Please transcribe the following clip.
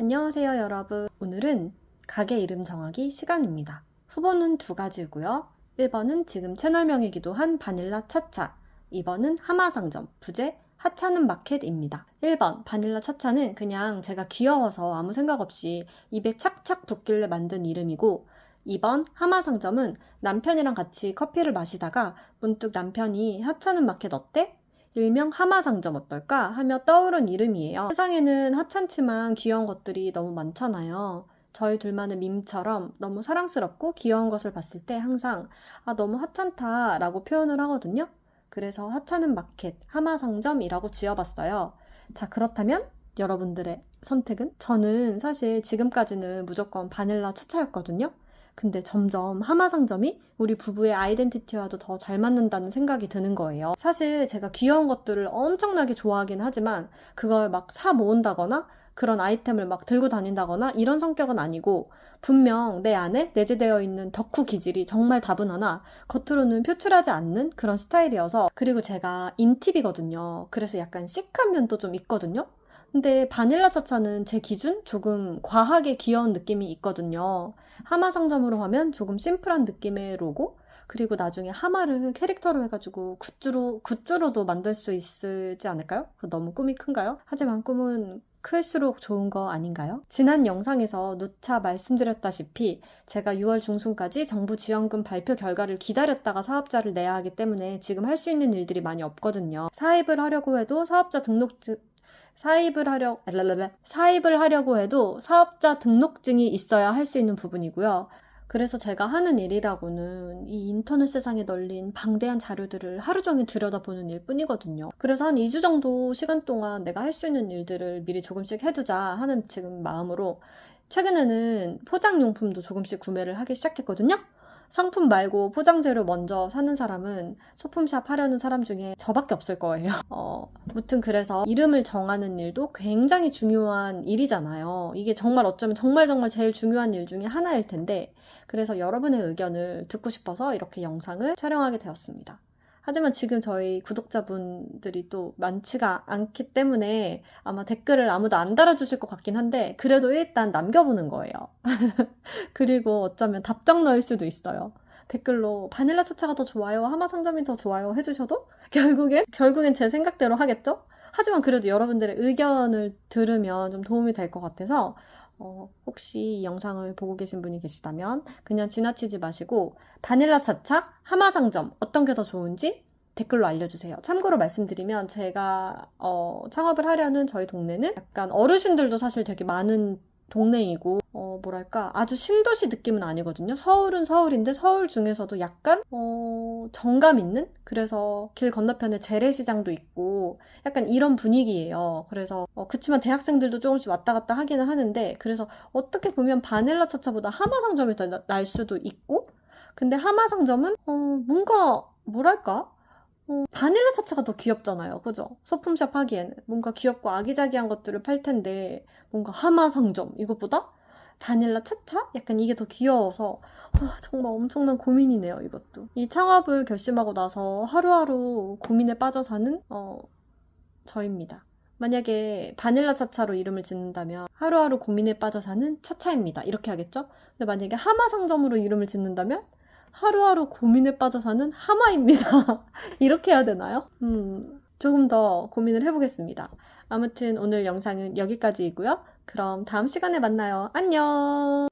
안녕하세요, 여러분. 오늘은 가게 이름 정하기 시간입니다. 후보는 두 가지고요. 1번은 지금 채널명이기도 한 바닐라 차차, 2번은 하마상점, 부제 하찮은 마켓입니다. 1번 바닐라 차차는 그냥 제가 귀여워서 아무 생각 없이 입에 착착 붙길래 만든 이름이고 2번 하마상점은 남편이랑 같이 커피를 마시다가 문득 남편이 하찮은 마켓 어때? 일명 하마상점 어떨까 하며 떠오른 이름이에요. 세상에는 하찮지만 귀여운 것들이 너무 많잖아요. 저희 둘만의 밈처럼 너무 사랑스럽고 귀여운 것을 봤을 때 항상 아 너무 하찮다 라고 표현을 하거든요. 그래서 하찮은 마켓 하마상점이라고 지어봤어요. 자 그렇다면 여러분들의 선택은? 저는 사실 지금까지는 무조건 바닐라 차차였거든요. 근데 점점 하마상점이 우리 부부의 아이덴티티와도 더 잘 맞는다는 생각이 드는 거예요. 사실 제가 귀여운 것들을 엄청나게 좋아하긴 하지만 그걸 막 사 모은다거나 그런 아이템을 막 들고 다닌다거나 이런 성격은 아니고 분명 내 안에 내재되어 있는 덕후 기질이 정말 다분하나 겉으로는 표출하지 않는 그런 스타일이어서 그리고 제가 인팁이거든요. 그래서 약간 시크한 면도 좀 있거든요. 근데 바닐라 차차는 제 기준 조금 과하게 귀여운 느낌이 있거든요. 하마 상점으로 하면 조금 심플한 느낌의 로고 그리고 나중에 하마를 캐릭터로 해가지고 굿즈로 굿즈로도 만들 수 있지 않을까요? 너무 꿈이 큰가요? 하지만 꿈은 클수록 좋은 거 아닌가요? 지난 영상에서 누차 말씀드렸다시피 제가 6월 중순까지 정부 지원금 발표 결과를 기다렸다가 사업자를 내야 하기 때문에 지금 할 수 있는 일들이 많이 없거든요. 사입을 하려고 해도 사업자 등록증 사입을 하려 랄랄랄라. 사입을 하려고 해도 사업자 등록증이 있어야 할 수 있는 부분이고요. 그래서 제가 하는 일이라고는 이 인터넷 세상에 널린 방대한 자료들을 하루 종일 들여다보는 일 뿐이거든요. 그래서 한 2주 정도 시간 동안 내가 할 수 있는 일들을 미리 조금씩 해두자 하는 지금 마음으로 최근에는 포장용품도 조금씩 구매를 하기 시작했거든요. 상품 말고 포장재료 먼저 사는 사람은 소품샵 하려는 사람 중에 저밖에 없을 거예요. 어, 무튼 그래서 이름을 정하는 일도 굉장히 중요한 일이잖아요. 이게 정말 어쩌면 정말 정말 제일 중요한 일 중에 하나일 텐데, 그래서 여러분의 의견을 듣고 싶어서 이렇게 영상을 촬영하게 되었습니다. 하지만 지금 저희 구독자분들이 또 많지가 않기 때문에 아마 댓글을 아무도 안 달아주실 것 같긴 한데, 그래도 일단 남겨보는 거예요. 그리고 어쩌면 답장 넣을 수도 있어요. 댓글로 바닐라 차차가 더 좋아요, 하마 상점이 더 좋아요 해주셔도 결국엔 결국엔 제 생각대로 하겠죠. 하지만 그래도 여러분들의 의견을 들으면 좀 도움이 될 것 같아서 어, 혹시 이 영상을 보고 계신 분이 계시다면 그냥 지나치지 마시고 바닐라 차차, 하마 상점 어떤 게 더 좋은지 댓글로 알려주세요. 참고로 말씀드리면 제가 어, 창업을 하려는 저희 동네는 약간 어르신들도 사실 되게 많은 동네이고 어 뭐랄까 아주 신도시 느낌은 아니거든요. 서울은 서울인데 서울 중에서도 약간 어 정감 있는 그래서 길 건너편에 재래시장도 있고 약간 이런 분위기예요. 그래서 어 그치만 대학생들도 조금씩 왔다 갔다 하기는 하는데 그래서 어떻게 보면 바닐라 차차보다 하마 상점이 더 날 수도 있고 근데 하마 상점은 어 뭔가 뭐랄까 어, 바닐라 차차가 더 귀엽잖아요. 그죠? 소품샵 하기에는. 뭔가 귀엽고 아기자기한 것들을 팔 텐데, 뭔가 하마 상점, 이것보다 바닐라 차차? 약간 이게 더 귀여워서, 아, 정말 엄청난 고민이네요, 이것도. 이 창업을 결심하고 나서 하루하루 고민에 빠져 사는, 어, 저입니다. 만약에 바닐라 차차로 이름을 짓는다면 하루하루 고민에 빠져 사는 차차입니다. 이렇게 하겠죠? 근데 만약에 하마 상점으로 이름을 짓는다면 하루하루 고민에 빠져 사는 하마입니다. 이렇게 해야 되나요? 음, 조금 더 고민을 해보겠습니다. 아무튼 오늘 영상은 여기까지이고요. 그럼 다음 시간에 만나요. 안녕!